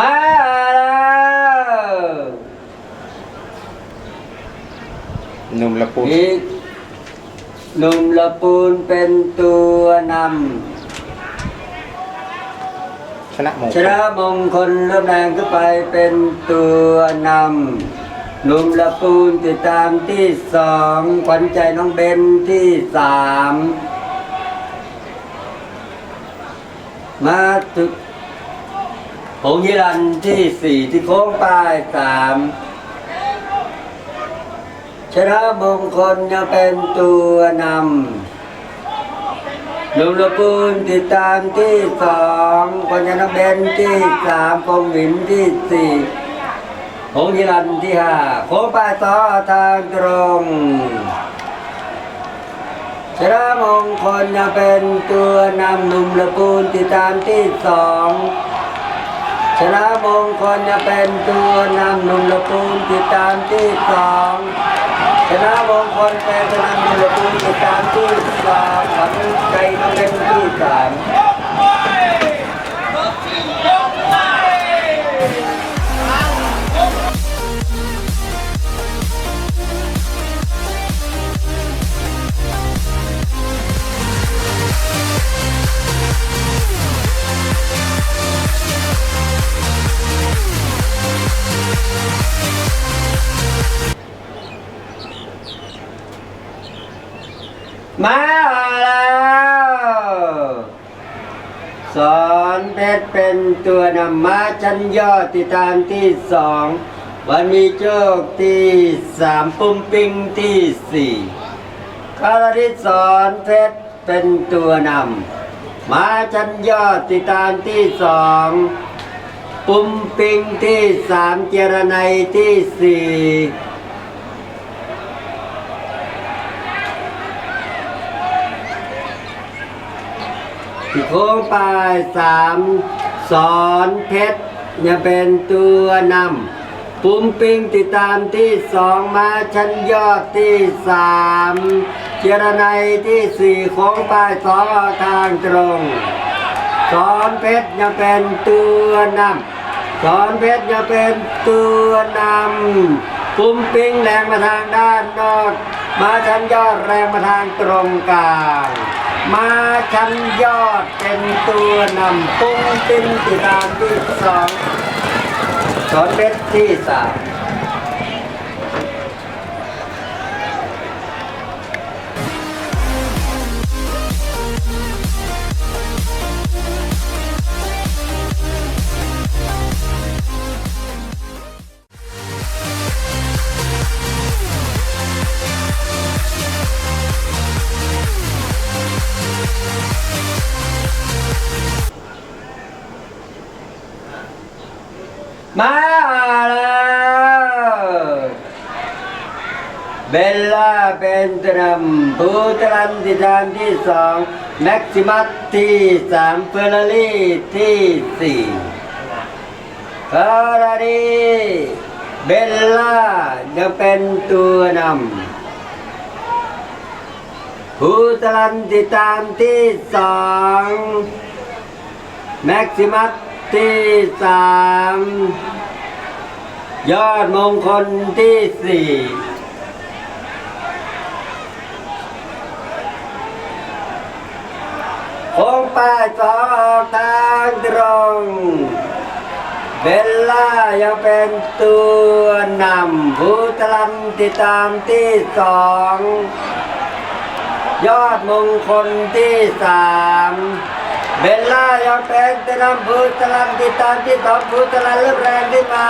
มาแล้วหนุ่มละปูอีกหนุ่มละปูนเป็นตัวนชนะมงำชนะมงคลเริ่มแรงขึ้นไปเป็นตัวนำหนุ่มละปูนติดตามที่สองขวัญใจน้องเบนที่สามมาถึง หงยิรันที่สี่ที่โค้งปลายสามชนะมงคลยังเป็นตัวนำลุงละปูนติดตามที่สองปัญญาเบนที่สามปงหวินที่สี่หงยิรันที่ห้าโค้งปลายต่อทางตรงชนะมงคลยังเป็นตัวนำหนุ่มละปูนติดตามที่สอง ชนะมงคลจะเป็นตัวนำหนุ่มละปูนติดตามที่สองชนะมงคลเป็นตัวนำหนุ่มละปูนติดตามที่สามขวัญใจน้องเป็นที่สาม มาแล้วสอนเพชรเป็นตัวนำมาชั้นยอดติดตามที่สองวันมีโชคที่สามปุ่มปิงที่สี่คาราริสอนเพชรเป็นตัวนำมาชั้นยอดติดตามที่สองปุ่มปิงที่สามเจรไนยที่สี่ โค้งปลายสามสอนเพชรยังเป็นตัวนำปุ่มปิงติดตามที่สองมาชั้นยอดที่สามเจรไนยที่สี่โค้งปลายสองทางตรงสอนเพชรยังเป็นตัวนำสอนเพชรยังเป็นตัวนำปุ่มปิงแรงมาทางด้านนอกมาชั้นยอดแรงมาทางตรงกลาง มาชั้นยอดเป็นตัวนำปุ้งติ้นติดตามที่สองสอนเบสที่สาม มาแล้วเบลล่าเป็นตรำปูตรันติดานที่สองแม็กซิมัสที่สามเฟอร์รารี่ที่สี่เฟอร์รารี่เบลล่ายังเป็นตัวนำปูตรันติดตามที่สองแม็กซิมัส ที่สามยอดมงคลที่สี่โค้งป้ายสองออกทางตรงเบลล่ายังเป็นตัวนำภูตลันติดตามที่สองยอดมงคลที่สาม เบลล่ายองแป็นตัวนำภูตลันติดตามที่สองบูตลันเริ่มแรงขึ้นมา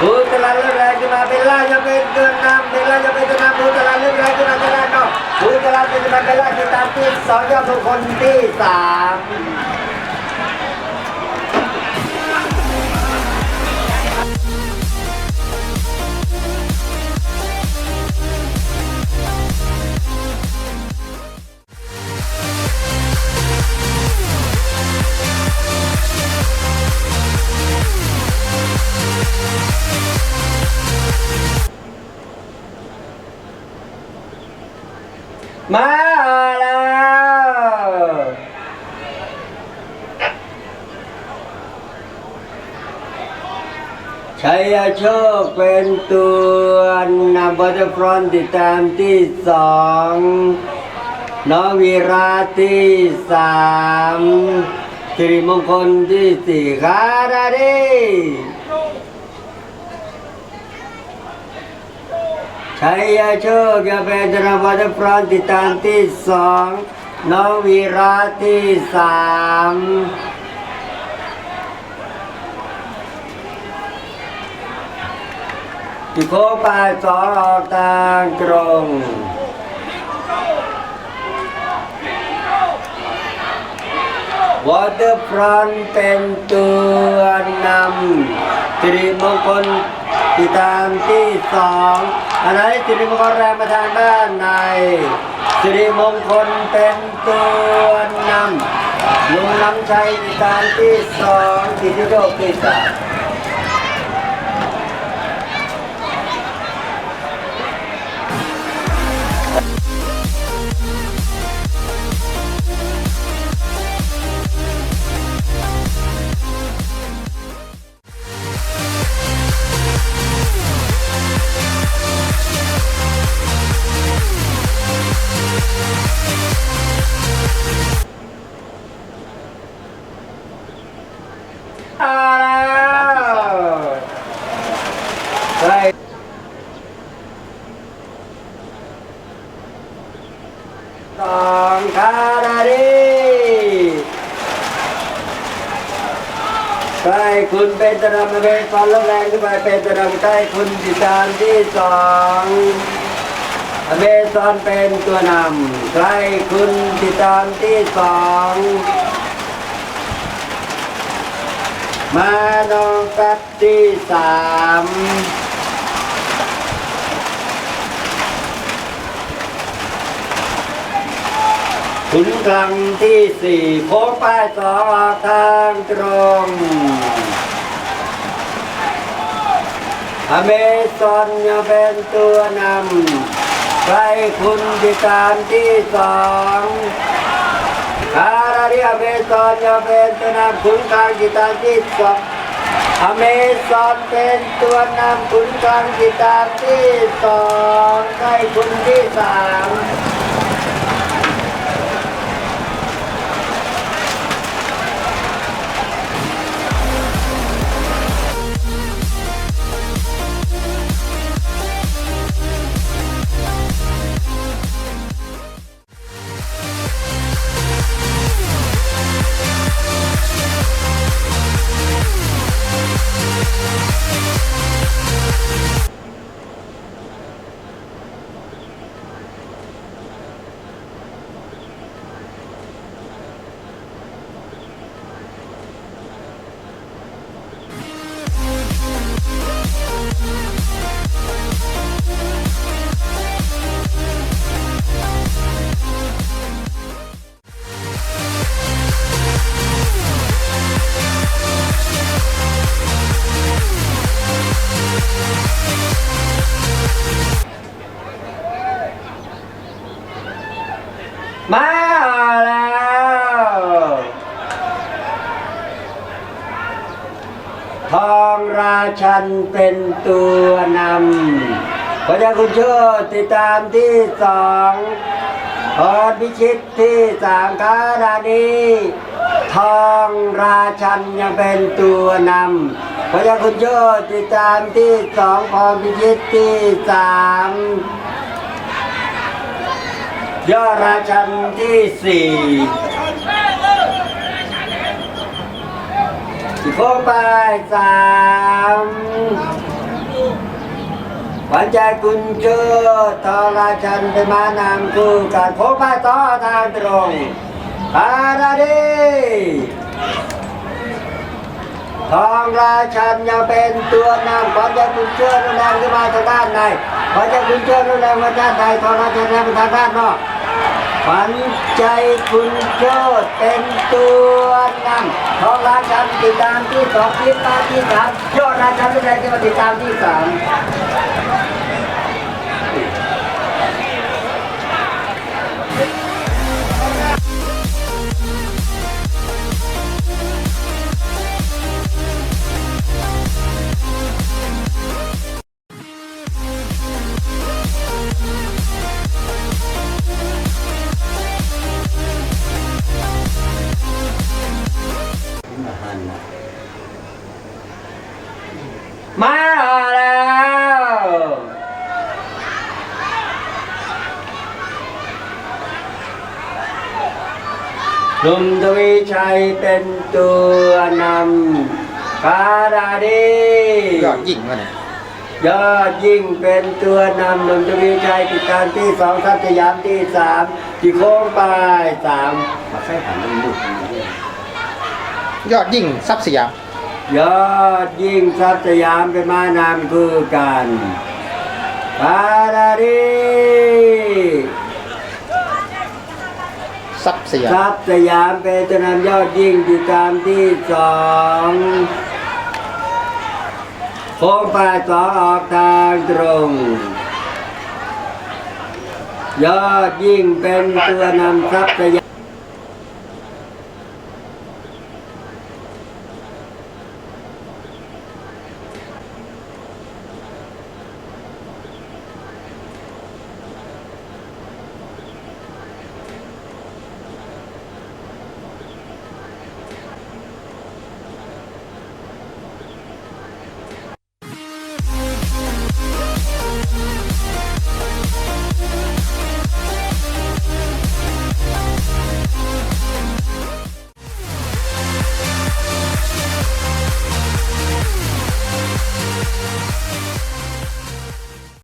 บูตลันเริ่มแรงขึ้นมาเบลล่ายองเป็นตัวนำเบลล่ายองเป็นตัวนำบูตลันเริ่มแรงขึ้นมาทางด้านนอกภูตลันเป็นตัวนำเบลล่าติดตามที่สองยอดบุคคลที่สาม มาแล้วชัยโชคเป็นตัวนำบัตรฟรอนติดตามที่สองน้องวีราที่สามสิริมงคลที่สี่คาราดี ชัยโชคจะเป็นธนบัตรพรอนติดตามที่สองน้องวีระที่สามที่โค้งไปสองออกทางตรงวอเตอร์ฟรอนเป็นตัวนำสิริมงคลติดตามที่สอง อะไรสิริมงคลแรงประทางด้านในสิริมงคลเป็นตัวนำลุงน้ำชัยติดตามที่สองสิทธิโรปที่สาม ใช่คุณเป็นตรำเป็นฟันแล้วแรงขึ้นไปเป็นตรำใต้คุณติดตามที่สองอเมซอนเป็นตัวนำใครคุณติดตามที่สองมาน้องแป๊บที่สาม ขุนคลังที่สี่โค้งป้ายสองออกทางตรงอเมซอนยังเป็นตัวนำใครคุณติดตามที่สองอาราริอเมซอนจะเป็นตัวนำขุนกลางกีตาร์ที่สองอเมซอนเป็นตัวนำขุนกลางกีตาร์ที่สองใกล้คุณที่สาม ราชันเป็นตัวนำพระเจ้าคุณโชคติดตามที่สองพรพิชิตที่สามคารานีทองราชันยังเป็นตัวนำพระเจ้าคุณโชคติดตามที่สองพรพิชิตที่สามยอดราชันที่สี่ โค้งไปสามขวัญใจคุณเชิดทอราชันเป็นมานำคู่กันโค้งไปต่อทางตรงพาราดีทองราชันยังเป็นตัวนำขวัญใจคุณเชิดแรงขึ้นมาทางด้านในขวัญใจคุณเชิดแรงมาด้านในทองราชันแรงมาทางด้านนอก ฝันใจคุณโชดเป็นตัวนำทองราชันติดตามที่สองที่ตามที่สามยอดราชันแรงที่มาติดตามที่สาม หนุ่มทวีชัยเป็นตัวนำคาราดียอดยิ่งวะเนี่ยยอดยิ่งเป็นตัวนำหนุ่มทวีชัยติดตามที่สองทัพสยามที่สามที่โค้งไปสามมาใส่หันมันลูกยอดยิ่งทรัพย์สยาม ยอดยิ่งทัพสยามเป็นมานามคือกันคาราดี ทรัพย์สยามทัพสยามเป็นตัวนำยอดยิ่งอยู่ตามที่สองโค้งไปสองออกทางตรง ยอดยิ่งเป็นตัวนำทรัพย์สยาม